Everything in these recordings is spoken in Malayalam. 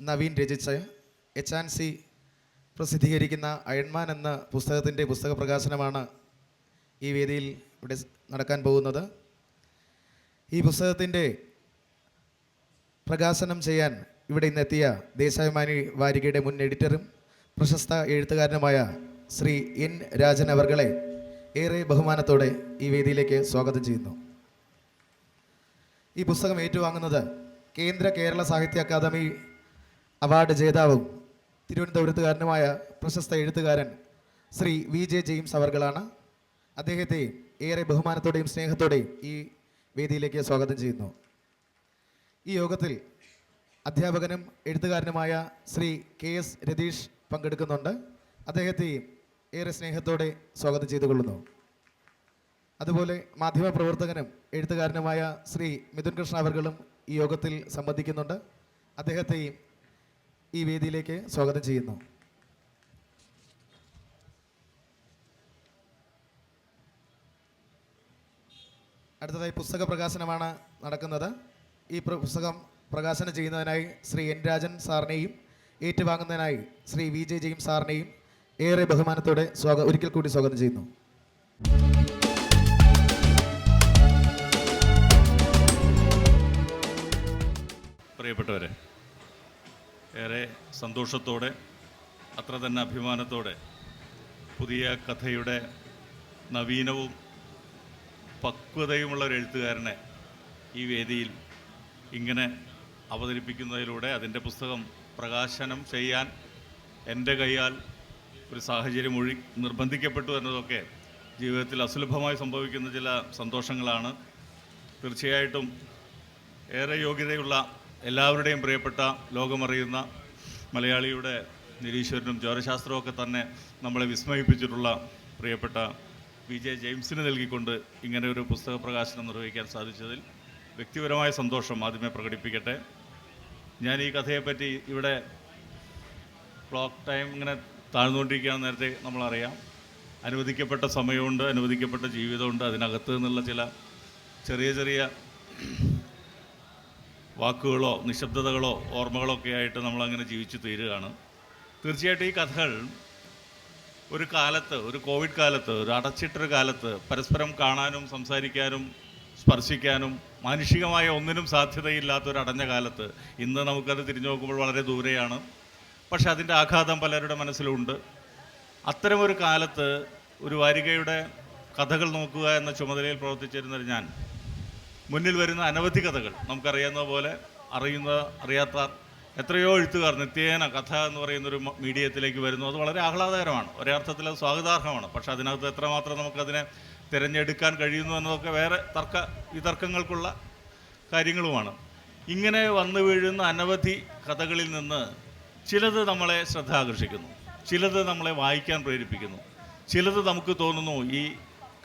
നവീൻ രചിച്ച എച്ച് ആൻഡ് സി പ്രസിദ്ധീകരിക്കുന്ന അയൺമാൻ എന്ന പുസ്തകത്തിന്റെ പുസ്തക പ്രകാശനമാണ് ഈ വേദിയിൽ ഇവിടെ നടക്കാൻ പോകുന്നത്. ഈ പുസ്തകത്തിന്റെ പ്രകാശനം ചെയ്യാൻ ഇവിടെ ഇന്നെത്തിയ ദേശാഭിമാനി വാരികയുടെ മുൻ എഡിറ്ററും പ്രശസ്ത എഴുത്തുകാരനുമായ ശ്രീ എൻ രാജൻ അവർകളെ ഏറെ ബഹുമാനത്തോടെ ഈ വേദിയിലേക്ക് സ്വാഗതം ചെയ്യുന്നു. ഈ പുസ്തകം ഏറ്റുവാങ്ങുന്നത് കേന്ദ്ര കേരള സാഹിത്യ അക്കാദമി അവാർഡ് ജേതാവും തിരുവനന്തപുരത്തുകാരനുമായ പ്രശസ്ത എഴുത്തുകാരൻ ശ്രീ വി ജെ ജെയിംസ് അവർകളാണ്. അദ്ദേഹത്തെ ഏറെ ബഹുമാനത്തോടെയും സ്നേഹത്തോടെയും ഈ വേദിയിലേക്ക് സ്വാഗതം ചെയ്യുന്നു. ഈ യോഗത്തിൽ അധ്യാപകനും എഴുത്തുകാരനുമായ ശ്രീ കെ എസ് രതീഷ് പങ്കെടുക്കുന്നുണ്ട്. അദ്ദേഹത്തെയും ഏറെ സ്നേഹത്തോടെ സ്വാഗതം ചെയ്തുകൊള്ളുന്നു. അതുപോലെ മാധ്യമപ്രവർത്തകനും എഴുത്തുകാരനുമായ ശ്രീ മിഥുൻ കൃഷ്ണ അവർകളും ഈ യോഗത്തിൽ സംബന്ധിക്കുന്നുണ്ട്. അദ്ദേഹത്തെയും ഈ വേദിയിലേക്ക് സ്വാഗതം ചെയ്യുന്നു. അടുത്തതായി പുസ്തക പ്രകാശനമാണ് നടക്കുന്നത്. ഈ പുസ്തകം പ്രകാശനം ചെയ്യുന്നതിനായി ശ്രീ എൻ രാജൻ സാറിനെയും ഏറ്റുവാങ്ങുന്നതിനായി ശ്രീ വി ജെ ജെയിം സാറിനെയും ഏറെ ബഹുമാനത്തോടെ സ്വാഗതം ഒരിക്കൽ കൂടി സ്വാഗതം ചെയ്യുന്നു. പ്രിയപ്പെട്ടവരെ ഏറെ സന്തോഷത്തോടെ അത്ര തന്നെ അഭിമാനത്തോടെ പുതിയ കഥയുടെ നവീനവും പക്വതയുമുള്ള ഒരു എഴുത്തുകാരനെ ഈ വേദിയിൽ ഇങ്ങനെ അവതരിപ്പിക്കുന്നതിലൂടെ അതിന്റെ പുസ്തകം പ്രകാശനം ചെയ്യാൻ എന്റെ കൈയാൽ ഒരു സാഹചര്യം ഒഴി നിർബന്ധിക്കപ്പെട്ടു എന്നതൊക്കെ ജീവിതത്തിൽ അസുലഭമായി സംഭവിക്കുന്ന ചില സന്തോഷങ്ങളാണ്. തീർച്ചയായിട്ടും ഏറെ യോഗ്യതയുള്ള എല്ലാവരുടെയും പ്രിയപ്പെട്ട ലോകമറിയുന്ന മലയാളിയുടെ നിരീശ്വരനും ജ്വരശാസ്ത്രമൊക്കെ തന്നെ നമ്മളെ വിസ്മയിപ്പിച്ചിട്ടുള്ള പ്രിയപ്പെട്ട വി ജെ ജെയിംസിന് നൽകിക്കൊണ്ട് ഇങ്ങനെ ഒരു പുസ്തക പ്രകാശനം നിർവഹിക്കാൻ സാധിച്ചതിൽ വ്യക്തിപരമായ സന്തോഷം ആദ്യമേ പ്രകടിപ്പിക്കട്ടെ. ഞാൻ ഈ കഥയെപ്പറ്റി ഇവിടെ ക്ലോക്ക് ടൈം ഇങ്ങനെ താഴ്ന്നുകൊണ്ടിരിക്കുകയാണ് നേരത്തെ നമ്മളറിയാം. അനുവദിക്കപ്പെട്ട സമയമുണ്ട് അനുവദിക്കപ്പെട്ട ജീവിതമുണ്ട്. അതിനകത്ത് നിന്നുള്ള ചില ചെറിയ ചെറിയ വാക്കുകളോ നിശബ്ദതകളോ ഓർമ്മകളോ ഒക്കെ ആയിട്ട് നമ്മളങ്ങനെ ജീവിച്ചു തീരുകയാണ്. തീർച്ചയായിട്ടും ഈ കഥകൾ ഒരു കാലത്ത് ഒരു കോവിഡ് കാലത്ത് ഒരു അടച്ചിട്ടൊരു കാലത്ത് പരസ്പരം കാണാനും സംസാരിക്കാനും സ്പർശിക്കാനും മാനുഷികമായ ഒന്നിനും സാധ്യതയില്ലാത്ത ഒരു അടഞ്ഞ കാലത്ത് ഇന്ന് നമുക്കത് തിരിഞ്ഞു നോക്കുമ്പോൾ വളരെ ദൂരെയാണ്. പക്ഷെ അതിന്റെ ആഘാതം പലരുടെ മനസ്സിലുണ്ട്. അത്തരമൊരു കാലത്ത് ഒരു വാരികയുടെ കഥകൾ നോക്കുക എന്ന ചുമതലയിൽ പ്രവർത്തിച്ചിരുന്നൊരു ഞാൻ മുന്നിൽ വരുന്ന അനവധി കഥകൾ. നമുക്കറിയാവുന്ന പോലെ അറിയുന്ന അറിയാത്ത എത്രയോ എഴുത്തുകാർ നിത്യേന കഥ എന്ന് പറയുന്ന ഒരു മീഡിയത്തിലേക്ക് വരുന്നു. അത് വളരെ ആഹ്ലാദകരമാണ്. ഒരർത്ഥത്തിൽ അത് സ്വാഗതാർഹമാണ്. പക്ഷേ അതിനകത്ത് എത്രമാത്രം നമുക്കതിനെ തിരഞ്ഞെടുക്കാൻ കഴിയുന്നു എന്നതൊക്കെ വേറെ തർക്ക വിതർക്കങ്ങൾക്കുള്ള കാര്യങ്ങളുമാണ്. ഇങ്ങനെ വന്നു വീഴുന്ന അനവധി കഥകളിൽ നിന്ന് ചിലത് നമ്മളെ ശ്രദ്ധ ആകർഷിക്കുന്നു ചിലത് നമ്മളെ വായിക്കാൻ പ്രേരിപ്പിക്കുന്നു. ചിലത് നമുക്ക് തോന്നുന്നു ഈ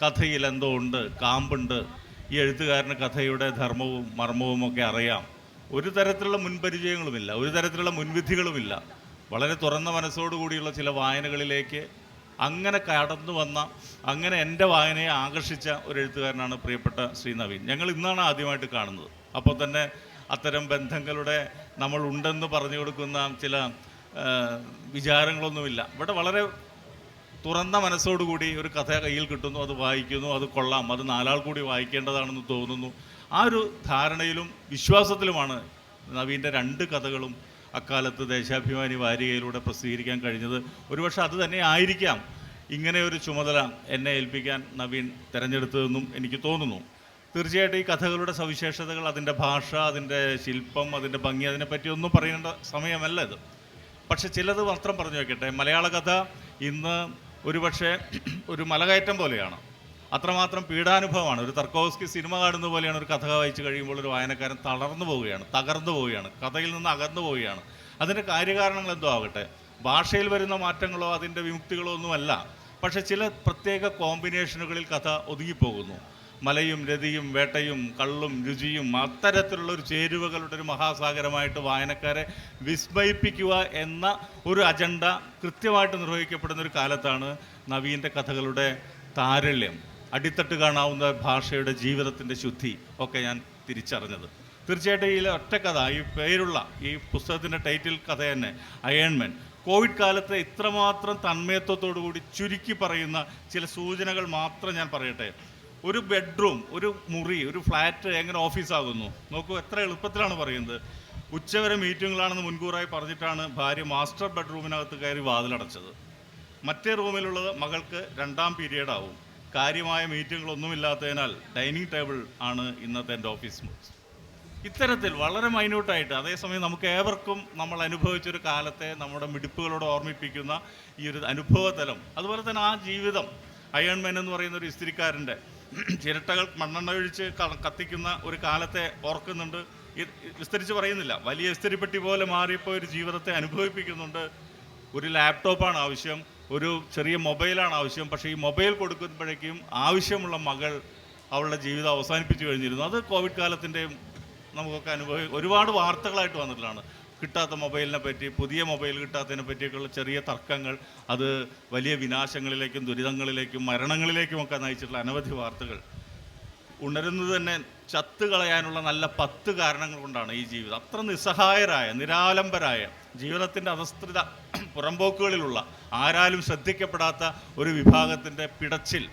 കഥയിൽ എന്തോ ഉണ്ട് കാമ്പുണ്ട് ഈ എഴുത്തുകാരന് കഥയുടെ ധർമ്മവും മർമ്മവും ഒക്കെ അറിയാം. ഒരു തരത്തിലുള്ള മുൻപരിചയങ്ങളുമില്ല ഒരു തരത്തിലുള്ള മുൻവിധികളുമില്ല. വളരെ തുറന്ന മനസ്സോടുകൂടിയുള്ള ചില വായനകളിലേക്ക് അങ്ങനെ കടന്നു വന്ന അങ്ങനെ എന്റെ വായനയെ ആകർഷിച്ച ഒരു എഴുത്തുകാരനാണ് പ്രിയപ്പെട്ട ശ്രീ നവീൻ. ഞങ്ങൾ ഇന്നാണ് ആദ്യമായിട്ട് കാണുന്നത്. അപ്പോൾ തന്നെ അത്തരം ബന്ധങ്ങളുടെ നമ്മൾ ഉണ്ടെന്ന് പറഞ്ഞു കൊടുക്കുന്ന ചില വിചാരങ്ങളൊന്നുമില്ല. ഇവിടെ വളരെ തുറന്ന മനസ്സോടുകൂടി ഒരു കഥ കയ്യിൽ കിട്ടുന്നു അത് വായിക്കുന്നു അത് കൊള്ളാം അത് നാലാൾ കൂടി വായിക്കേണ്ടതാണെന്ന് തോന്നുന്നു. ആ ഒരു ധാരണയിലും വിശ്വാസത്തിലുമാണ് നവീന്റെ രണ്ട് കഥകളും അക്കാലത്ത് ദേശാഭിമാനി വാരികയിലൂടെ പ്രസിദ്ധീകരിക്കാൻ കഴിഞ്ഞത്. ഒരുപക്ഷെ അത് തന്നെ ആയിരിക്കാം ഇങ്ങനെ ഒരു ചുമതല എന്നെ ഏൽപ്പിക്കാൻ നവീൻ തിരഞ്ഞെടുത്തതെന്നും എനിക്ക് തോന്നുന്നു. തീർച്ചയായിട്ടും ഈ കഥകളുടെ സവിശേഷതകൾ അതിന്റെ ഭാഷ അതിന്റെ ശില്പം അതിന്റെ ഭംഗി അതിനെപ്പറ്റി ഒന്നും പറയേണ്ട സമയമല്ല ഇത്. പക്ഷെ ചിലത് മാത്രം പറഞ്ഞു വെക്കട്ടെ. മലയാള കഥ ഇന്ന് ഒരുപക്ഷെ ഒരു മലകയറ്റം പോലെയാണ്. അത്രമാത്രം പീഡാനുഭവമാണ്. ഒരു തർക്കോസ്കി സിനിമ കാണുന്ന പോലെയാണ് ഒരു കഥ വായിച്ചു കഴിയുമ്പോൾ ഒരു വായനക്കാരൻ തളർന്നു പോവുകയാണ് തകർന്നു പോവുകയാണ് കഥയിൽ നിന്ന് അകന്നു പോവുകയാണ്. അതിന്റെ കാര്യകാരണങ്ങൾ എന്തോ ആകട്ടെ. ഭാഷയിൽ വരുന്ന മാറ്റങ്ങളോ അതിന്റെ വിമുക്തികളോ ഒന്നുമല്ല. പക്ഷേ ചില പ്രത്യേക കോമ്പിനേഷനുകളിൽ കഥ ഒതുങ്ങിപ്പോകുന്നു. മലയും രതിയും വേട്ടയും കള്ളും രുചിയും അത്തരത്തിലുള്ള ഒരു ചേരുവകളുടെ ഒരു മഹാസാഗരമായിട്ട് വായനക്കാരെ വിസ്മയിപ്പിക്കുക എന്ന ഒരു അജണ്ട കൃത്യമായിട്ട് നിർവഹിക്കപ്പെടുന്ന ഒരു കാലത്താണ് നവീന്റെ കഥകളുടെ താരള്യം അടിത്തട്ട് കാണാവുന്ന ഭാഷയുടെ ജീവിതത്തിന്റെ ശുദ്ധി ഒക്കെ ഞാൻ തിരിച്ചറിഞ്ഞത്. തീർച്ചയായിട്ടും ഈ ഒറ്റ കഥ ഈ പേരുള്ള ഈ പുസ്തകത്തിന്റെ ടൈറ്റിൽ കഥ തന്നെ അയൺമെൻ കോവിഡ് കാലത്ത് ഇത്രമാത്രം തന്മയത്വത്തോടു കൂടി ചുരുക്കി പറയുന്ന ചില സൂചനകൾ മാത്രം ഞാൻ പറയട്ടെ. ഒരു ബെഡ്റൂം ഒരു മുറി ഒരു ഫ്ലാറ്റ് എങ്ങനെ ഓഫീസാകുന്നു നോക്കൂ എത്ര എളുപ്പത്തിലാണ് പറയുന്നത്. ഉച്ചവരെ മീറ്റിങ്ങുകളാണെന്ന് മുൻകൂറായി പറഞ്ഞിട്ടാണ് ഭാര്യ മാസ്റ്റർ ബെഡ്റൂമിനകത്ത് കയറി വാതിലടച്ചത്. മറ്റേ റൂമിലുള്ളത് മകൾക്ക് രണ്ടാം പീരീഡ് ആവും. കാര്യമായ മീറ്റിങ്ങുകളൊന്നുമില്ലാത്തതിനാൽ ഡൈനിങ് ടേബിൾ ആണ് ഇന്നത്തെ എന്റെ ഓഫീസ് ഇത്തരത്തിൽ വളരെ മൈന്യൂട്ടായിട്ട് അതേസമയം നമുക്ക് ഏവർക്കും നമ്മൾ അനുഭവിച്ചൊരു കാലത്തെ നമ്മുടെ മിടിപ്പുകളോട് ഓർമ്മിപ്പിക്കുന്ന ഈ ഒരു അനുഭവതലം അതുപോലെ തന്നെ ആ ജീവിതം അയൺമാൻ എന്ന് പറയുന്ന ഒരു ഇസ്തിരിക്കാരന്റെ ചിരട്ടകൾ മണ്ണെണ്ണ ഒഴിച്ച് കത്തിക്കുന്ന ഒരു കാലത്തെ ഓർക്കുന്നുണ്ട്. വിസ്തരിച്ച് പറയുന്നില്ല. വലിയ വിസ്തരിപ്പെട്ടി പോലെ മാറിയപ്പോൾ ഒരു ജീവിതത്തെ അനുഭവിപ്പിക്കുന്നുണ്ട്. ഒരു ലാപ്ടോപ്പാണ് ആവശ്യം ഒരു ചെറിയ മൊബൈലാണ് ആവശ്യം. പക്ഷേ ഈ മൊബൈൽ കൊടുക്കുമ്പോഴേക്കും ആവശ്യമുള്ള മകൾ അവളുടെ ജീവിതം അവസാനിപ്പിച്ചു കഴിഞ്ഞിരുന്നു. അത് കോവിഡ് കാലത്തിന്റെയും നമുക്കൊക്കെ അനുഭവി ഒരുപാട് വാർത്തകളായിട്ട് വന്നിട്ടുള്ളതാണ്. കിട്ടാത്ത മൊബൈലിനെ പറ്റി പുതിയ മൊബൈൽ കിട്ടാത്തതിനെ പറ്റിയൊക്കെയുള്ള ചെറിയ തർക്കങ്ങൾ അത് വലിയ വിനാശങ്ങളിലേക്കും ദുരിതങ്ങളിലേക്കും മരണങ്ങളിലേക്കും ഒക്കെ നയിച്ചിട്ടുള്ള അനവധി വാർത്തകൾ. ഉണരുന്നത് തന്നെ ചത്തു കളയാനുള്ള നല്ല പത്ത് കാരണങ്ങൾ കൊണ്ടാണ് ഈ ജീവിതം. അത്ര നിസ്സഹായരായ നിരാലംബരായ ജീവിതത്തിന്റെ അധസ്ഥിത പുറമ്പോക്കുകളിലുള്ള ആരാലും ശ്രദ്ധിക്കപ്പെടാത്ത ഒരു വിഭാഗത്തിന്റെ പിടച്ചിൽ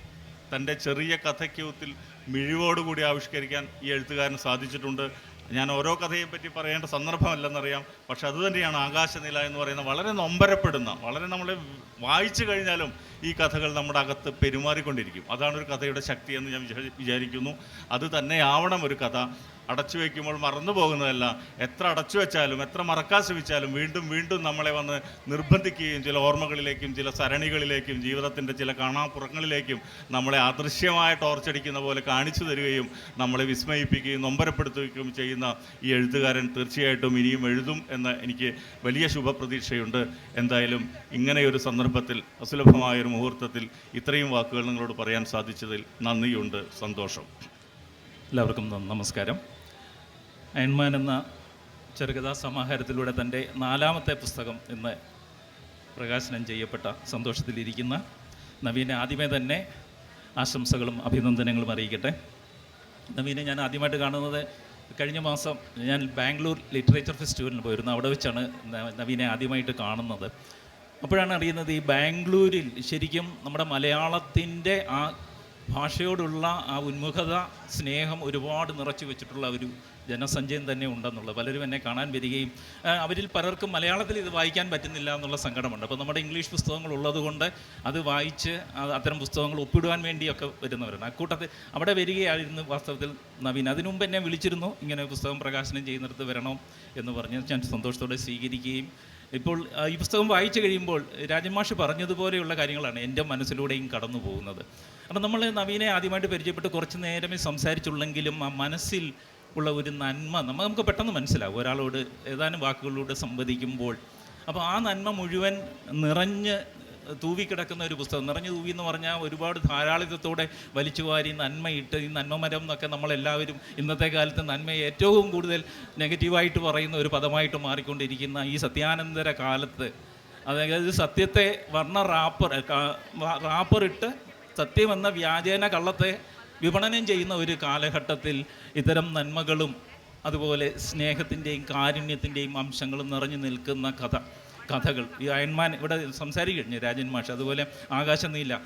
തന്റെ ചെറിയ കഥയ്ക്കൂത്തിൽ മിഴിവോടുകൂടി ആവിഷ്കരിക്കാൻ ഈ എഴുത്തുകാരന് സാധിച്ചിട്ടുണ്ട്. ഞാൻ ഓരോ കഥയെ പറ്റി പറയേണ്ട സന്ദർഭമല്ലെന്നറിയാം. പക്ഷെ അതുതന്നെയാണ് ആകാശനില എന്ന് പറയുന്ന വളരെ നൊമ്പരപ്പെടുന്ന വളരെ നമ്മൾ വായിച്ചു കഴിഞ്ഞാലും ഈ കഥകൾ നമ്മുടെ അകത്ത് പെരുമാറിക്കൊണ്ടിരിക്കും. അതാണ് ഒരു കഥയുടെ ശക്തി എന്ന് ഞാൻ വിചാരി- വിചാരിക്കുന്നു. അത് തന്നെയാവണം ഒരു കഥ. അടച്ചു വയ്ക്കുമ്പോൾ മറന്നു പോകുന്നതല്ല. എത്ര അടച്ചു വെച്ചാലും എത്ര മറക്കാൻ ശ്രമിച്ചാലും വീണ്ടും വീണ്ടും നമ്മളെ വന്ന് നിർബന്ധിക്കുകയും ചില ഓർമ്മകളിലേക്കും ചില സരണികളിലേക്കും ജീവിതത്തിന്റെ ചില കാണാപ്പുറങ്ങളിലേക്കും നമ്മളെ അദൃശ്യമായ ടോർച്ചടിക്കുന്ന പോലെ കാണിച്ചു തരികയും നമ്മളെ വിസ്മയിപ്പിക്കുകയും നൊമ്പരപ്പെടുത്തുകയും ചെയ്യുന്ന ഈ എഴുത്തുകാരൻ തീർച്ചയായിട്ടും ഇനിയും എഴുതും എന്ന് എനിക്ക് വലിയ ശുഭപ്രതീക്ഷയുണ്ട്. എന്തായാലും ഇങ്ങനെയൊരു സന്ദർഭത്തിൽ അസുലഭമായൊരു മുഹൂർത്തത്തിൽ ഇത്രയും വാക്കുകൾ നിങ്ങളോട് പറയാൻ സാധിച്ചതിൽ നന്ദിയുണ്ട് സന്തോഷം. എല്ലാവർക്കും നമസ്കാരം. അയൺമാൻ എന്ന ചെറുകഥാ സമാഹാരത്തിലൂടെ തന്റെ നാലാമത്തെ പുസ്തകം ഇന്ന് പ്രകാശനം ചെയ്യപ്പെട്ട സന്തോഷത്തിലിരിക്കുന്ന നവീനെ ആദ്യമേ തന്നെ ആശംസകളും അഭിനന്ദനങ്ങളും അറിയിക്കട്ടെ. നവീനെ ഞാൻ ആദ്യമായിട്ട് കാണുന്നത് കഴിഞ്ഞ മാസം ഞാൻ ബാംഗ്ലൂർ ലിറ്ററേച്ചർ ഫെസ്റ്റിവലിന് പോയിരുന്നു. അവിടെ വെച്ചാണ് നവീനെ ആദ്യമായിട്ട് കാണുന്നത്. അപ്പോഴാണ് അറിയുന്നത് ഈ ബാംഗ്ലൂരിൽ ശരിക്കും നമ്മുടെ മലയാളത്തിന്റെ ആ ഭാഷയോടുള്ള ആ ഉന്മുഖത സ്നേഹം ഒരുപാട് നിറച്ചു വെച്ചിട്ടുള്ള ഒരു ജനസഞ്ചയം തന്നെ ഉണ്ടെന്നുള്ളത്. പലരും എന്നെ കാണാൻ വരികയും അവരിൽ പലർക്കും മലയാളത്തിൽ ഇത് വായിക്കാൻ പറ്റുന്നില്ല എന്നുള്ള സങ്കടമുണ്ട്. അപ്പോൾ നമ്മുടെ ഇംഗ്ലീഷ് പുസ്തകങ്ങൾ ഉള്ളതുകൊണ്ട് അത് വായിച്ച് അത് അത്തരം പുസ്തകങ്ങൾ ഒപ്പിടുവാൻ വേണ്ടിയൊക്കെ വരുന്നവരാണ്. അക്കൂട്ടത്തിൽ അവിടെ വരികയായിരുന്നു വാസ്തവത്തിൽ നവീൻ. അതിനു മുമ്പ് എന്നെ വിളിച്ചിരുന്നു ഇങ്ങനെ പുസ്തകം പ്രകാശനം ചെയ്യുന്നിടത്ത് വരണം എന്ന് പറഞ്ഞ് ഞാൻ സന്തോഷത്തോടെ സ്വീകരിക്കുകയും ഇപ്പോൾ ഈ പുസ്തകം വായിച്ചു കഴിയുമ്പോൾ രാജമാഷ് പറഞ്ഞതുപോലെയുള്ള കാര്യങ്ങളാണ് എന്റെ മനസ്സിലൂടെയും കടന്നു പോകുന്നത്. അപ്പം നമ്മൾ നവീനെ ആദ്യമായിട്ട് പരിചയപ്പെട്ട് കുറച്ച് നേരമേ സംസാരിച്ചുള്ളെങ്കിലും ആ മനസ്സിൽ ഉള്ള ഒരു നന്മ നമ്മൾ നമുക്ക് പെട്ടെന്ന് മനസ്സിലാവും. ഒരാളോട് ഏതാനും വാക്കുകളിലൂടെ സംവദിക്കുമ്പോൾ അപ്പോൾ ആ നന്മ മുഴുവൻ നിറഞ്ഞ് തൂവിക്കിടക്കുന്ന ഒരു പുസ്തകം. നിറഞ്ഞു തൂവി എന്ന് പറഞ്ഞാൽ ഒരുപാട് ധാരാളിത്തത്തോടെ വലിച്ചുവാരി നന്മയിട്ട് ഈ നന്മമരം എന്നൊക്കെ നമ്മളെല്ലാവരും ഇന്നത്തെ കാലത്ത് നന്മയെ ഏറ്റവും കൂടുതൽ നെഗറ്റീവായിട്ട് പറയുന്ന ഒരു പദമായിട്ട് മാറിക്കൊണ്ടിരിക്കുന്ന ഈ സത്യാനന്തര കാലത്ത്. അതായത് സത്യത്തെ വർണ റാപ്പർ റാപ്പർ ഇട്ട് റാപ്പറിട്ട് സത്യമെന്ന വ്യാജേന കള്ളത്തെ വിപണനം ചെയ്യുന്ന ഒരു കാലഘട്ടത്തിൽ ഇത്തരം നന്മകളും അതുപോലെ സ്നേഹത്തിന്റെയും കാരുണ്യത്തിന്റെയും അംശങ്ങളും നിറഞ്ഞു നിൽക്കുന്ന കഥ. കഥകൾ. ഈ അയൺമാൻ ഇവിടെ സംസാരിക്കഴിഞ്ഞു രാജൻ മാഷ്. അതുപോലെ ആകാശം നീല.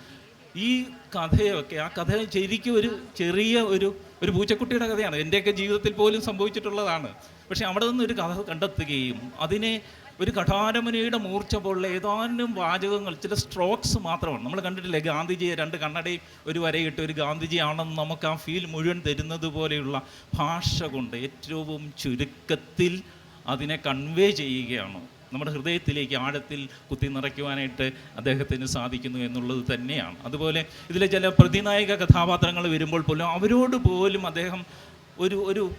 ഈ കഥയൊക്കെ ആ കഥ ശരിക്കും ഒരു ചെറിയ ഒരു ഒരു പൂച്ചക്കുട്ടിയുടെ കഥയാണ്. എന്റെയൊക്കെ ജീവിതത്തിൽ പോലും സംഭവിച്ചിട്ടുള്ളതാണ്. പക്ഷേ അവിടെ നിന്ന് ഒരു കഥ കണ്ടെത്തുകയും അതിനെ ഒരു കഠാരമുനയുടെ മൂർച്ച പോലുള്ള ഏതാനും വാചകങ്ങൾ ചില സ്ട്രോക്സ് മാത്രമാണ്. നമ്മൾ കണ്ടിട്ടില്ലേ ഗാന്ധിജിയെ രണ്ട് കണ്ണടയും ഒരു വരയിട്ട് ഒരു ഗാന്ധിജിയാണെന്ന് നമുക്ക് ആ ഫീൽ മുഴുവൻ തരുന്നത് പോലെയുള്ള ഭാഷ കൊണ്ട് ഏറ്റവും ചുരുക്കത്തിൽ അതിനെ കൺവേ ചെയ്യുകയാണ്. നമ്മുടെ ഹൃദയത്തിലേക്ക് ആഴത്തിൽ കുത്തി നിറയ്ക്കുവാനായിട്ട് അദ്ദേഹത്തിന് സാധിക്കുന്നു എന്നുള്ളത് തന്നെയാണ്. അതുപോലെ ഇതിലെ ചില പ്രതിനായക കഥാപാത്രങ്ങൾ വരുമ്പോൾ പോലും അവരോട് പോലും അദ്ദേഹം ഒരു ഒരു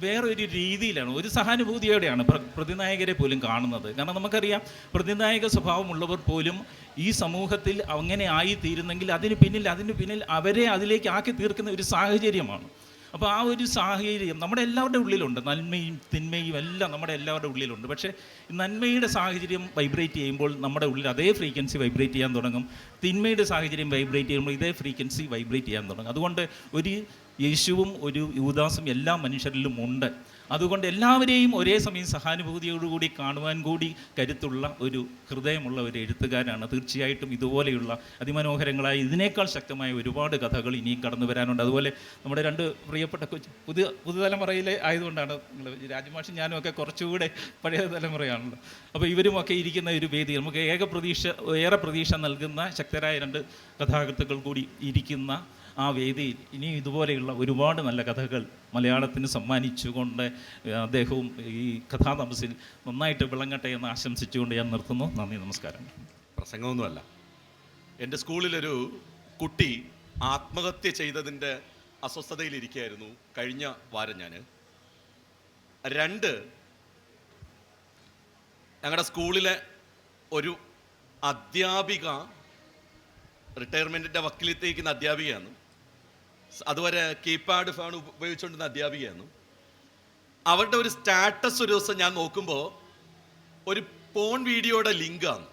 വേറൊരു രീതിയിലാണ് ഒരു സഹാനുഭൂതിയോടെയാണ് പ്ര- പ്രതിനായകരെ പോലും കാണുന്നത്. കാരണം നമുക്കറിയാം പ്രതിനായക സ്വഭാവമുള്ളവർ പോലും ഈ സമൂഹത്തിൽ അങ്ങനെ ആയി തീരുന്നെങ്കിൽ അതിന് പിന്നിൽ അതിന് പിന്നിൽ അവരെ അതിലേക്ക് ആക്കി തീർക്കുന്ന ഒരു സാഹചര്യമാണ്. അപ്പോൾ ആ ഒരു സാഹചര്യം നമ്മുടെ എല്ലാവരുടെ ഉള്ളിലുണ്ട്. നന്മയും തിന്മയും എല്ലാം നമ്മുടെ എല്ലാവരുടെ ഉള്ളിലുണ്ട്. പക്ഷേ നന്മയുടെ സാഹചര്യം വൈബ്രേറ്റ് ചെയ്യുമ്പോൾ നമ്മുടെ ഉള്ളിൽ അതേ ഫ്രീക്വൻസി വൈബ്രേറ്റ് ചെയ്യാൻ തുടങ്ങും. തിന്മയുടെ സാഹചര്യം വൈബ്രേറ്റ് ചെയ്യുമ്പോൾ ഇതേ ഫ്രീക്വൻസി വൈബ്രേറ്റ് ചെയ്യാൻ തുടങ്ങും. അതുകൊണ്ട് ഒരു യേശുവും ഒരു യൂദാസും എല്ലാ മനുഷ്യരിലും ഉണ്ട്. അതുകൊണ്ട് എല്ലാവരെയും ഒരേ സമയം സഹാനുഭൂതിയോടുകൂടി കാണുവാൻ കൂടി കരുത്തുള്ള ഒരു ഹൃദയമുള്ള ഒരു എഴുത്തുകാരാണ്. തീർച്ചയായിട്ടും ഇതുപോലെയുള്ള അതിമനോഹരങ്ങളായ ഇതിനേക്കാൾ ശക്തമായ ഒരുപാട് കഥകൾ ഇനിയും കടന്നു വരാനുണ്ട്. അതുപോലെ നമ്മുടെ രണ്ട് പ്രിയപ്പെട്ട കൊച്ചു പുതിയ പുതുതലമുറയിലെ ആയതുകൊണ്ടാണ് നിങ്ങൾ രാജമാഷും ഞാനും ഒക്കെ കുറച്ചുകൂടെ പഴയ തലമുറയാണല്ലോ. അപ്പോൾ ഇവരുമൊക്കെ ഇരിക്കുന്ന ഒരു വേദി നമുക്ക് ഏക പ്രതീക്ഷ ഏറെ പ്രതീക്ഷ നൽകുന്ന ശക്തരായ രണ്ട് കഥാകൃത്തുക്കൾ കൂടി ഇരിക്കുന്ന ആ വേദിയിൽ ഇനിയും ഇതുപോലെയുള്ള ഒരുപാട് നല്ല കഥകൾ മലയാളത്തിന് സമ്മാനിച്ചുകൊണ്ട് അദ്ദേഹവും ഈ കഥാതമസിൽ നന്നായിട്ട് വിളങ്ങട്ടെ എന്ന് ആശംസിച്ചുകൊണ്ട് ഞാൻ നിർത്തുന്നു. നന്ദി നമസ്കാരം. പ്രസംഗമൊന്നുമല്ല. എന്റെ സ്കൂളിലൊരു കുട്ടി ആത്മഹത്യ ചെയ്തതിന്റെ അസ്വസ്ഥതയിലിരിക്കുകയായിരുന്നു കഴിഞ്ഞ വാരം ഞാൻ രണ്ട് ഞങ്ങളുടെ സ്കൂളിലെ ഒരു അധ്യാപിക റിട്ടയർമെന്റിന്റെ വക്കിലെത്തിയിരിക്കുന്ന അധ്യാപികയാണ്. അതുവരെ കീപാഡ് ഫോൺ ഉപയോഗിച്ചുകൊണ്ടിരുന്ന അധ്യാപികയായിരുന്നു. അവരുടെ ഒരു സ്റ്റാറ്റസ് ഒരു ദിവസം ഞാൻ നോക്കുമ്പോൾ ഒരു പോൺ വീഡിയോയുടെ ലിങ്കാണ്.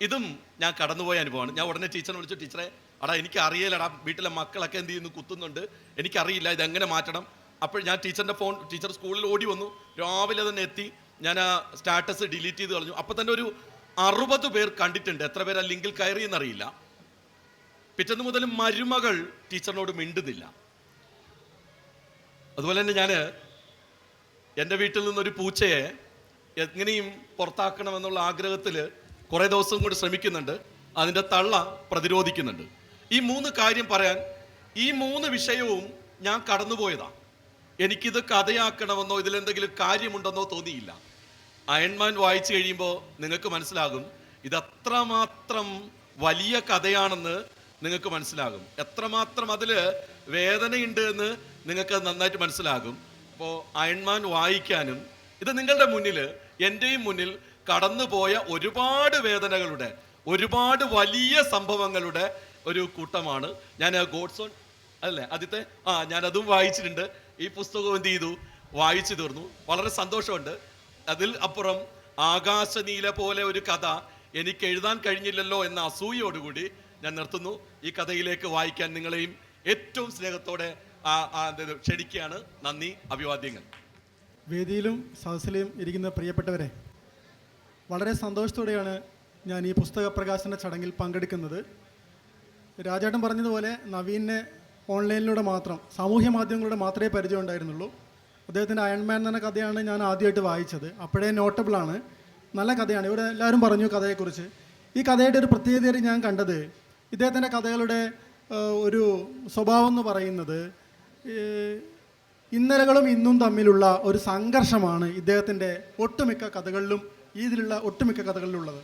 ഇതും ഞാൻ കടന്നുപോയ അനുഭവമാണ്. ഞാൻ ഉടനെ ടീച്ചറിനെ വിളിച്ചു ടീച്ചറെ അടാ എനിക്ക് അറിയില്ലടാ വീട്ടിലെ മക്കളൊക്കെ എന്ത് ചെയ്യുന്നു? കുത്തുന്നുണ്ട്. എനിക്കറിയില്ല ഇതെങ്ങനെ മാറ്റണം? അപ്പോൾ ഞാൻ ടീച്ചറിന്റെ ഫോൺ ടീച്ചർ സ്കൂളിൽ ഓടി വന്നു. രാവിലെ തന്നെ എത്തി. ഞാൻ ആ സ്റ്റാറ്റസ് ഡിലീറ്റ് ചെയ്ത് കളഞ്ഞു. അപ്പോൾ തന്നെ ഒരു അറുപത് പേർ കണ്ടിട്ടുണ്ട്. എത്ര പേർ ആ ലിങ്കിൽ കയറി എന്നറിയില്ല പിറ്റേന്ന് മുതൽ മരുമകൾ ടീച്ചറിനോട് മിണ്ടുന്നില്ല. അതുപോലെ തന്നെ ഞാൻ എന്റെ വീട്ടിൽ നിന്നൊരു പൂച്ചയെ എങ്ങനെയും പുറത്താക്കണമെന്നുള്ള ആഗ്രഹത്തിൽ കുറേ ദിവസം കൂടി ശ്രമിക്കുന്നുണ്ട്. അതിന്റെ തള്ള പ്രതിരോധിക്കുന്നുണ്ട്. ഈ മൂന്ന് കാര്യം പറയാൻ ഈ മൂന്ന് വിഷയവും ഞാൻ കടന്നുപോയതാണ് എനിക്കിത് കഥയാക്കണമെന്നോ ഇതിലെന്തെങ്കിലും കാര്യമുണ്ടെന്നോ തോന്നിയില്ല. അയൺമാൻ വായിച്ചു കഴിയുമ്പോൾ നിങ്ങൾക്ക് മനസ്സിലാകും ഇത് അത്രമാത്രം വലിയ കഥയാണെന്ന് നിങ്ങൾക്ക് മനസ്സിലാകും. എത്രമാത്രം അതിൽ വേദനയുണ്ട് എന്ന് നിങ്ങൾക്ക് നന്നായിട്ട് മനസ്സിലാകും. അപ്പോൾ അയൺമാൻ വായിക്കാനും ഇത് നിങ്ങളുടെ മുന്നിൽ എന്റെയും മുന്നിൽ കടന്നുപോയ ഒരുപാട് വേദനകളുടെ ഒരുപാട് വലിയ സംഭവങ്ങളുടെ ഒരു കൂട്ടമാണ്. ഞാൻ ഗോഡ്സോൺ അല്ലേ? ആദ്യത്തെ ആ ഞാനതും വായിച്ചിട്ടുണ്ട്. ഈ പുസ്തകം എന്ത് ചെയ്തു? വായിച്ചു തീർന്നു. വളരെ സന്തോഷമുണ്ട്. അതിൽ അപ്പുറം ആകാശനീല പോലെ ഒരു കഥ എനിക്ക് എഴുതാൻ കഴിഞ്ഞില്ലല്ലോ എന്ന അസൂയയോടുകൂടി ഞാൻ നിർത്തുന്നു. ഈ കഥയിലേക്ക് വായിക്കാൻ നിങ്ങളെയും ഏറ്റവും സ്നേഹത്തോടെ ക്ഷണിക്കുകയാണ്. നന്ദി അഭിവാദ്യങ്ങൾ. വേദിയിലും സദസ്സിലെയും ഇരിക്കുന്ന പ്രിയപ്പെട്ടവരെ വളരെ സന്തോഷത്തോടെയാണ് ഞാൻ ഈ പുസ്തക പ്രകാശന ചടങ്ങിൽ പങ്കെടുക്കുന്നത്. രാജേട്ടൻ പറഞ്ഞതുപോലെ നവീനെ ഓൺലൈനിലൂടെ മാത്രം സാമൂഹ്യ മാധ്യമങ്ങളിലൂടെ മാത്രമേ പരിചയം ഉണ്ടായിരുന്നുള്ളൂ. അദ്ദേഹത്തിന്റെ അയൺമാൻ എന്ന കഥയാണ് ഞാൻ ആദ്യമായിട്ട് വായിച്ചത്. അപ്പോഴേ നോട്ടബിളാണ് നല്ല കഥയാണ്. ഇവിടെ എല്ലാവരും പറഞ്ഞു കഥയെക്കുറിച്ച്. ഈ കഥയുടെ ഒരു പ്രത്യേകത ഞാൻ കണ്ടത് ഇദ്ദേഹത്തിന്റെ കഥകളുടെ ഒരു സ്വഭാവം എന്ന് പറയുന്നത് ഇന്നലകളും ഇന്നും തമ്മിലുള്ള ഒരു സംഘർഷമാണ് ഇദ്ദേഹത്തിന്റെ ഒട്ടുമിക്ക കഥകളിലും ഇതിലുള്ള ഒട്ടുമിക്ക കഥകളിലുള്ളത്.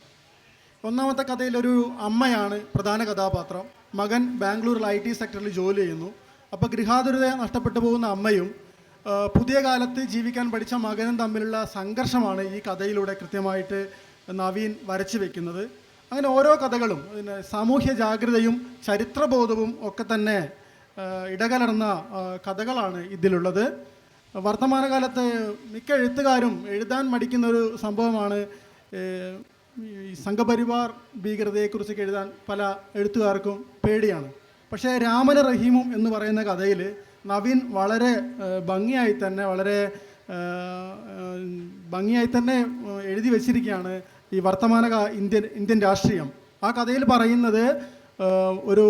ഒന്നാമത്തെ കഥയിൽ ഒരു അമ്മയാണ് പ്രധാന കഥാപാത്രം. മകൻ ബാംഗ്ലൂരിൽ ഐ ടി സെക്ടറിൽ ജോലി ചെയ്യുന്നു. അപ്പോൾ ഗൃഹാതുരത നഷ്ടപ്പെട്ടു പോകുന്ന അമ്മയും പുതിയ കാലത്ത് ജീവിക്കാൻ പഠിച്ച മകനും തമ്മിലുള്ള സംഘർഷമാണ് ഈ കഥയിലൂടെ കൃത്യമായിട്ട് നവീൻ വരച്ചു വെക്കുന്നത്. അങ്ങനെ ഓരോ കഥകളും പിന്നെ സാമൂഹ്യ ജാഗ്രതയും ചരിത്രബോധവും ഒക്കെ തന്നെ ഇടകലർന്ന കഥകളാണ് ഇതിലുള്ളത്. വർത്തമാനകാലത്ത് മിക്ക എഴുത്തുകാരും എഴുതാൻ മടിക്കുന്ന ഒരു സംഭവമാണ് ഈ സംഘപരിവാർ ഭീകരതയെക്കുറിച്ചൊക്കെ എഴുതാൻ പല എഴുത്തുകാർക്കും പേടിയാണ്. പക്ഷേ രാമന റഹീമും എന്ന് പറയുന്ന കഥയിൽ നവീൻ വളരെ ഭംഗിയായി തന്നെ വളരെ ഭംഗിയായി തന്നെ എഴുതി വച്ചിരിക്കുകയാണ്. ഈ വർത്തമാന ഇന്ത്യൻ ഇന്ത്യൻ രാഷ്ട്രീയം. ആ കഥയിൽ പറയുന്നത് ഒരു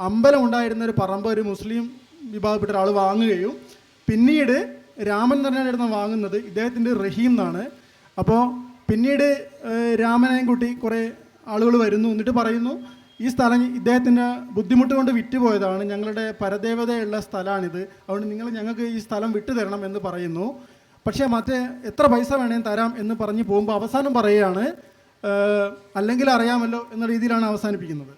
അമ്പലം ഉണ്ടായിരുന്ന ഒരു പറമ്പ് ഒരു മുസ്ലിം വിഭാഗപ്പെട്ട ഒരാൾ വാങ്ങുകയും പിന്നീട് രാമൻ തന്നെയാണ് വാങ്ങുന്നത്. ഇദ്ദേഹത്തിന്റെ റഹീം എന്നാണ്. അപ്പോൾ പിന്നീട് രാമനെയും കൂട്ടി കുറേ ആളുകൾ വരുന്നു. എന്നിട്ട് പറയുന്നു ഈ സ്ഥലം ഇദ്ദേഹത്തിന്റെ ബുദ്ധിമുട്ട് കൊണ്ട് വിറ്റുപോയതാണ്. ഞങ്ങളുടെ പരദേവതയുള്ള സ്ഥലമാണിത്. അതുകൊണ്ട് നിങ്ങൾ ഞങ്ങൾക്ക് ഈ സ്ഥലം വിട്ടു തരണം എന്ന് പറയുന്നു. പക്ഷേ മറ്റേ എത്ര പൈസ വേണേലും തരാം എന്ന് പറഞ്ഞ് പോകുമ്പോൾ അവസാനം പറയുകയാണ് അല്ലെങ്കിൽ അറിയാമല്ലോ എന്ന രീതിയിലാണ് അവസാനിപ്പിക്കുന്നത്.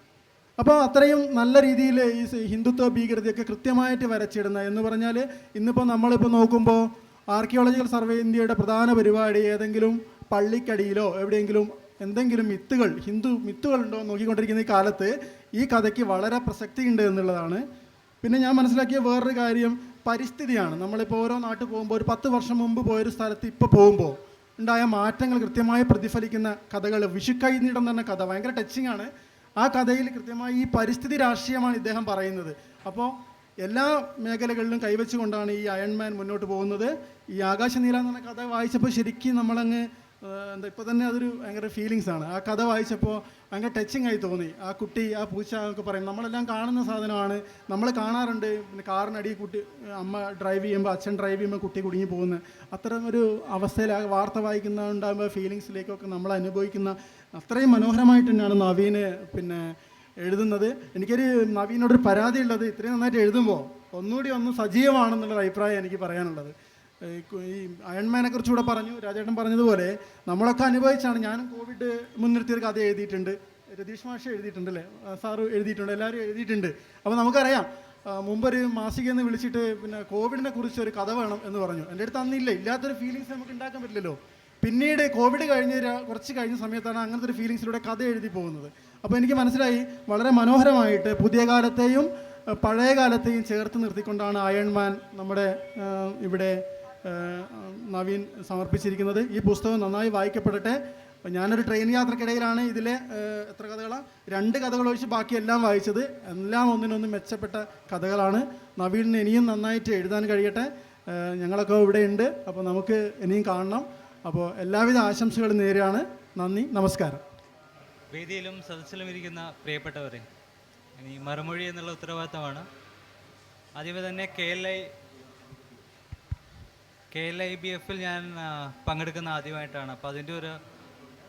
അപ്പോൾ അത്രയും നല്ല രീതിയിൽ ഈ ഹിന്ദുത്വ ഭീകരതയൊക്കെ കൃത്യമായിട്ട് വരച്ചിടുന്ന എന്ന് പറഞ്ഞാൽ ഇന്നിപ്പോൾ നമ്മളിപ്പോൾ നോക്കുമ്പോൾ ആർക്കിയോളജിക്കൽ സർവേ ഇന്ത്യയുടെ പ്രധാന പരിപാടി ഏതെങ്കിലും പള്ളിക്കടിയിലോ എവിടെയെങ്കിലും എന്തെങ്കിലും മിത്തുകൾ ഹിന്ദു മിത്തുകളുണ്ടോ എന്ന് നോക്കിക്കൊണ്ടിരിക്കുന്ന ഈ കാലത്ത് ഈ കഥയ്ക്ക് വളരെ പ്രസക്തി ഉണ്ട് എന്നുള്ളതാണ്. പിന്നെ ഞാൻ മനസ്സിലാക്കിയ വേറൊരു കാര്യം പരിസ്ഥിതിയാണ്. നമ്മളിപ്പോൾ ഓരോ നാട്ടിൽ പോകുമ്പോൾ ഒരു പത്ത് വർഷം മുമ്പ് പോയൊരു സ്ഥലത്ത് ഇപ്പോൾ പോകുമ്പോൾ ഉണ്ടായ മാറ്റങ്ങൾ കൃത്യമായി പ്രതിഫലിക്കുന്ന കഥകൾ വിഷുക്കൈനീടം തന്നെ കഥ ഭയങ്കര ടച്ചിങ് ആണ്. ആ കഥയിൽ കൃത്യമായി ഈ പരിസ്ഥിതി രാഷ്ട്രീയമാണ് ഇദ്ദേഹം പറയുന്നത്. അപ്പോൾ എല്ലാ മേഖലകളിലും കൈവച്ചുകൊണ്ടാണ് ഈ അയൺമാൻ മുന്നോട്ട് പോകുന്നത്. ഈ ആകാശനീല എന്ന കഥ വായിച്ചപ്പോൾ ശരിക്കും നമ്മളങ്ങ് എന്താ ഇപ്പോൾ തന്നെ അതൊരു ഭയങ്കര ഫീലിങ്സ് ആണ്. ആ കഥ വായിച്ചപ്പോൾ ഭയങ്കര ടച്ചിങ് ആയി തോന്നി. ആ കുട്ടി ആ പൂച്ച എന്നൊക്കെ പറയും നമ്മളെല്ലാം കാണുന്ന സാധനമാണ്. നമ്മൾ കാണാറുണ്ട്. പിന്നെ കാറിനടി കുട്ടി അമ്മ ഡ്രൈവ് ചെയ്യുമ്പോൾ അച്ഛൻ ഡ്രൈവ് ചെയ്യുമ്പോൾ കുട്ടി കുടുങ്ങി പോകുന്നത് അത്തരം ഒരു അവസ്ഥയിൽ ആ വാർത്ത വായിക്കുന്ന ഉണ്ടാകുമ്പോൾ ഫീലിങ്സിലേക്കൊക്കെ നമ്മൾ അനുഭവിക്കുന്ന അത്രയും മനോഹരമായിട്ട് തന്നെയാണ് നവീന് പിന്നെ എഴുതുന്നത്. എനിക്കൊരു നവീനോടൊരു പരാതി ഉള്ളത് ഇത്രയും നന്നായിട്ട് എഴുതുമ്പോൾ ഒന്നുകൂടി ഒന്ന് സജീവമാണെന്നുള്ളൊരു അഭിപ്രായം എനിക്ക് പറയാനുള്ളത്. ഈ അയൺമാനെ കുറിച്ചുകൂടെ പറഞ്ഞു. രാജേട്ടൻ പറഞ്ഞതുപോലെ നമ്മളൊക്കെ അനുഭവിച്ചാണ്. ഞാനും കോവിഡ് മുൻനിർത്തിയൊരു കഥ എഴുതിയിട്ടുണ്ട്. രതീഷ് മാഷ എഴുതിയിട്ടുണ്ട് അല്ലേ സാറ് എഴുതിയിട്ടുണ്ട്. എല്ലാവരും എഴുതിയിട്ടുണ്ട്. അപ്പോൾ നമുക്കറിയാം മുമ്പൊരു മാസികയെന്ന് വിളിച്ചിട്ട് പിന്നെ കോവിഡിനെ കുറിച്ച് ഒരു കഥ വേണം എന്ന് പറഞ്ഞു. എന്റെ അടുത്ത് അന്നില്ല. ഇല്ലാത്തൊരു ഫീലിങ്സ് നമുക്ക് ഉണ്ടാക്കാൻ പറ്റില്ലല്ലോ. പിന്നീട് കോവിഡ് കഴിഞ്ഞ കുറച്ച് കഴിഞ്ഞ സമയത്താണ് അങ്ങനത്തെ ഒരു ഫീലിങ്സിലൂടെ കഥ എഴുതി പോകുന്നത്. അപ്പോൾ എനിക്ക് മനസ്സിലായി വളരെ മനോഹരമായിട്ട് പുതിയ കാലത്തെയും പഴയ കാലത്തെയും ചേർത്ത് നിർത്തിക്കൊണ്ടാണ് അയൺമാൻ നമ്മുടെ ഇവിടെ നവീൻ സമർപ്പിച്ചിരിക്കുന്നത്. ഈ പുസ്തകം നന്നായി വായിക്കപ്പെടട്ടെ. ഞാനൊരു ട്രെയിൻ യാത്രക്കിടയിലാണ് ഇതിലെ എത്ര കഥകളാണ് രണ്ട് കഥകൾ ഒഴിച്ച് ബാക്കി എല്ലാം വായിച്ചത്. എല്ലാം ഒന്നിനൊന്ന് മെച്ചപ്പെട്ട കഥകളാണ്. നവീനിന് ഇനിയും നന്നായിട്ട് എഴുതാൻ കഴിയട്ടെ. ഞങ്ങളൊക്കെ ഇവിടെ ഉണ്ട്. അപ്പോൾ നമുക്ക് ഇനിയും കാണണം. അപ്പോൾ എല്ലാവിധ ആശംസകളും നേരെയാണ്. നന്ദി നമസ്കാരം. വേദിയിലും സദസ്സിലും ഇരിക്കുന്ന പ്രിയപ്പെട്ടവരെ ഇനി മറുമൊഴി എന്നുള്ള ഉത്തരവാദിത്തമാണ്. ആദ്യമേ തന്നെ K L I K L I B എഫിൽ ഞാൻ പങ്കെടുക്കുന്ന ആദ്യമായിട്ടാണ്. അപ്പോൾ അതിന്റെ ഒരു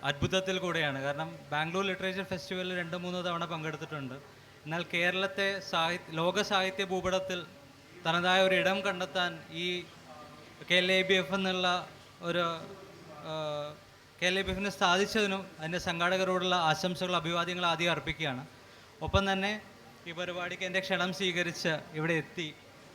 അത്ഭുതത്തിൽ കൂടെയാണ്. കാരണം ബാംഗ്ലൂർ ലിറ്ററേച്ചർ ഫെസ്റ്റിവലിൽ രണ്ട് മൂന്ന് തവണ പങ്കെടുത്തിട്ടുണ്ട്. എന്നാൽ കേരളത്തെ സാഹിത്യ ലോക സാഹിത്യ ഭൂപടത്തിൽ തനതായ ഒരു ഇടം കണ്ടെത്താൻ ഈ K L I B F എന്നുള്ള ഒരു കെ എൽ ഐ ബി എഫിന് സാധിച്ചതിനും അതിന്റെ സംഘാടകരോടുള്ള ആശംസകൾ അഭിവാദ്യങ്ങൾ ആദ്യം അർപ്പിക്കുകയാണ്. ഒപ്പം തന്നെ ഈ പരിപാടിക്ക് എന്റെ ക്ഷണം സ്വീകരിച്ച് ഇവിടെ എത്തി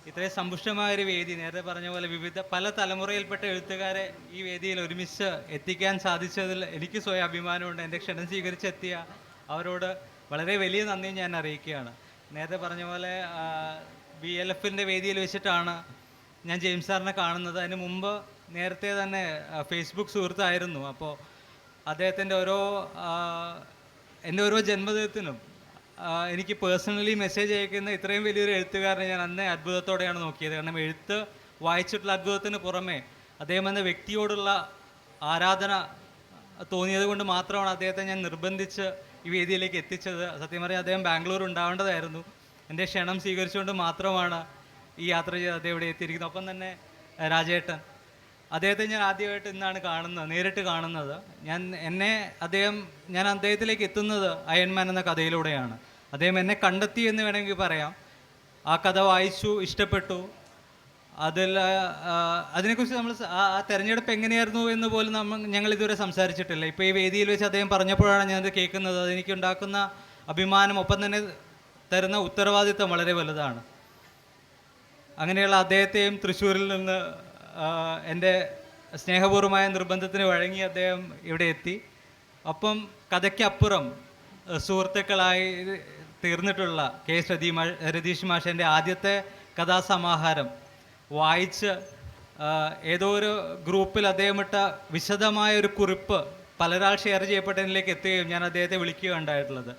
ഇത്രയും സമ്പുഷ്ടമായ ഒരു വേദി നേരത്തെ പറഞ്ഞ പോലെ വിവിധ പല തലമുറയിൽപ്പെട്ട എഴുത്തുകാരെ ഈ വേദിയിൽ ഒരുമിച്ച് എത്തിക്കാൻ സാധിച്ചതിൽ എനിക്ക് സ്വയം അഭിമാനമുണ്ട്. എന്റെ ക്ഷണം സ്വീകരിച്ചെത്തിയ അവരോട് വളരെ വലിയ നന്ദി ഞാൻ അറിയിക്കുകയാണ്. നേരത്തെ പറഞ്ഞ പോലെ ബി എൽ എഫിന്റെ വേദിയിൽ വെച്ചിട്ടാണ് ഞാൻ ജെയിംസ് സാറിനെ കാണുന്നത്. അതിന് മുമ്പ് നേരത്തെ തന്നെ ഫേസ്ബുക്ക് സുഹൃത്തായിരുന്നു. അപ്പോൾ അദ്ദേഹത്തിന്റെ ഓരോ എന്റെ ഓരോ ജന്മദിനത്തിനും എനിക്ക് പേഴ്സണലി മെസ്സേജ് അയക്കുന്ന ഇത്രയും വലിയൊരു എഴുത്തുകാരനെ ഞാൻ അന്നേ അത്ഭുതത്തോടെയാണ് നോക്കിയത്. കാരണം എഴുത്ത് വായിച്ചിട്ടുള്ള അത്ഭുതത്തിന് പുറമെ അദ്ദേഹം എന്ന വ്യക്തിയോടുള്ള ആരാധന തോന്നിയത് കൊണ്ട് മാത്രമാണ് അദ്ദേഹത്തെ ഞാൻ നിർബന്ധിച്ച് ഈ വേദിയിലേക്ക് എത്തിച്ചത്. സത്യം പറയാൻ അദ്ദേഹം ബാംഗ്ലൂർ ഉണ്ടാവേണ്ടതായിരുന്നു. എന്റെ ക്ഷണം സ്വീകരിച്ചുകൊണ്ട് മാത്രമാണ് ഈ യാത്ര ചെയ്ത് അദ്ദേഹം ഇവിടെ എത്തിയിരിക്കുന്നത്. ഒപ്പം തന്നെ രാജേട്ടൻ. അദ്ദേഹത്തെ ഞാൻ ആദ്യമായിട്ട് ഇന്നാണ് കാണുന്നത് നേരിട്ട് കാണുന്നത്. ഞാൻ എന്നെ അദ്ദേഹം ഞാൻ അദ്ദേഹത്തിലേക്ക് എത്തുന്നത് അയൺമാൻ എന്ന കഥയിലൂടെയാണ്. അദ്ദേഹം എന്നെ കണ്ടെത്തി എന്ന് വേണമെങ്കിൽ പറയാം. ആ കഥ വായിച്ചു ഇഷ്ടപ്പെട്ടു. അതിൽ അതിനെക്കുറിച്ച് നമ്മൾ ആ തെരഞ്ഞെടുപ്പ് എങ്ങനെയായിരുന്നു എന്ന് പോലും നമ്മൾ ഞങ്ങൾ ഇതുവരെ സംസാരിച്ചിട്ടില്ല. ഇപ്പോൾ ഈ വേദിയിൽ വെച്ച് അദ്ദേഹം പറഞ്ഞപ്പോഴാണ് ഞാനത് കേൾക്കുന്നത്. അതെനിക്ക് ഉണ്ടാക്കുന്ന അഭിമാനം ഒപ്പം തന്നെ തരുന്ന ഉത്തരവാദിത്തം വളരെ വലുതാണ്. അങ്ങനെയുള്ള അദ്ദേഹത്തെയും തൃശ്ശൂരിൽ നിന്ന് എന്റെ സ്നേഹപൂർവമായ നിർബന്ധത്തിന് വഴങ്ങി അദ്ദേഹം ഇവിടെ എത്തി. അപ്പം കഥയ്ക്കപ്പുറം സുഹൃത്തുക്കളായി തീർന്നിട്ടുള്ള കെ എസ് രതീ രതീഷ് മാഷന്റെ ആദ്യത്തെ കഥാസമാഹാരം. വായിച്ച് ഏതോ ഒരു ഗ്രൂപ്പിൽ അദ്ദേഹം ഇട്ട വിശദമായ ഒരു കുറിപ്പ് പലരാൾ ഷെയർ ചെയ്യപ്പെട്ടതിലേക്ക് എത്തുകയും ഞാൻ അദ്ദേഹത്തെ വിളിക്കുകയും ഉണ്ടായിട്ടുള്ളത്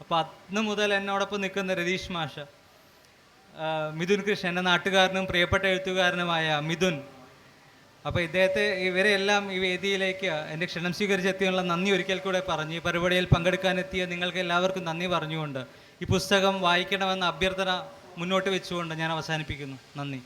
അപ്പോൾ അന്ന് മുതൽ എന്നോടൊപ്പം നിൽക്കുന്ന രതീഷ് മാഷ് മിഥുൻ കൃഷ്ണൻ എന്റെ നാട്ടുകാരനും പ്രിയപ്പെട്ട എഴുത്തുകാരനുമായ മിഥുൻ അപ്പോൾ ഇദ്ദേഹത്തെ ഇവരെല്ലാം ഈ വേദിയിലേക്ക് എന്റെ ക്ഷണം സ്വീകരിച്ചെത്തിയുള്ള നന്ദി ഒരിക്കൽ കൂടെ പറഞ്ഞു. ഈ പരിപാടിയിൽ പങ്കെടുക്കാനെത്തിയ നിങ്ങൾക്ക് എല്ലാവർക്കും നന്ദി പറഞ്ഞുകൊണ്ട് ഈ പുസ്തകം വായിക്കണമെന്ന അഭ്യർത്ഥന മുന്നോട്ട് വെച്ചുകൊണ്ട് ഞാൻ അവസാനിപ്പിക്കുന്നു. നന്ദി.